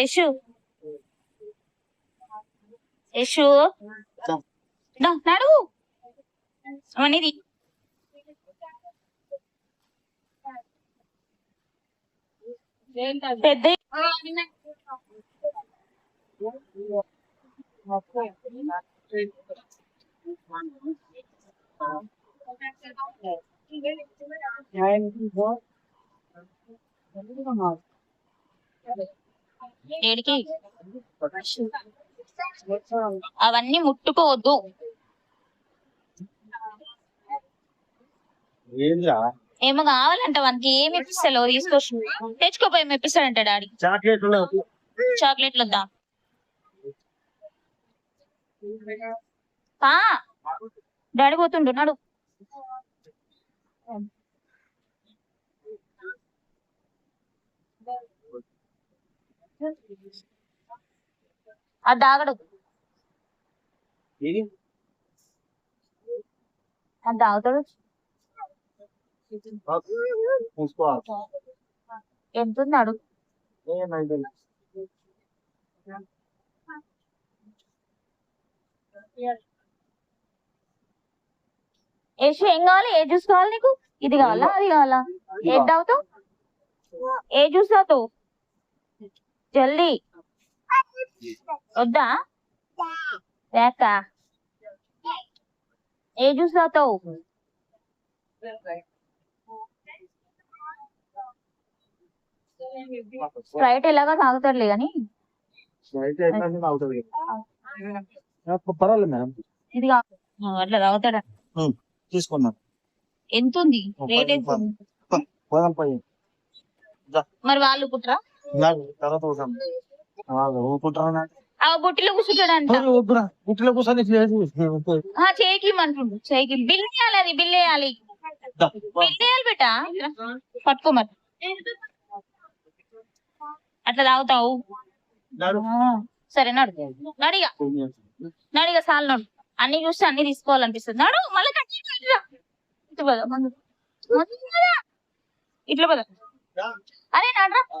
యశు యశు నడువు. అవన్నీది పెద్ద ఏడికి అవన్నీ ముట్టుకోవద్దు. ఏంద్రా? ఏమో కావాలంట వానికి ఏమి ఇప్పిస్తాలో తీసుకొచ్చు. తెచ్చుకోపోయి ఏమి ఇప్పిస్తాడంట డాడీ. చాక్లెట్ చాక్లెట్లు వద్దా? పా. డాడీ పోతుంటున్నాడు అది తాగడు ఇది అది తాగుతాడు ఎంత ఉన్నాడు ఏషు ఏం కావాలి? ఏ జ్యూస్ కావాలి నీకు? ఇది కావాలా? అది కావాలా? ఏది తాగుతావు? ఏ జ్యూస్ తాగుతావు? జల్దీ వద్దా? లేక? ఏ జ్యూస్ తాగుతావు? స్ప్రైట్ ఎలాగా తాగుతాడులే కానీ పర్వాలేదు మేడం. ఇది అట్లా తాగుతాడా? ఎంత ఉంది రేట్ ఎంత మరి వాళ్ళు కుట్రా? బొట్టిలో కూర్చుంటాడంట కూర్చొని చేయికి అంటుండు చేయికి. బిల్ వేయాలి అది బిల్ వేయాలి. బిల్ వేయాలి బేట? పట్టుకో మరి. అట్లా తాగుతావు? సరే నడు. నడిగా. నడిగా సాల్ నడు. అన్ని చూస్తే అన్ని తీసుకోవాలనిపిస్తుంది. నడు మళ్ళీ ఇట్లా పద. ఇట్లా పద. అరే నడరా.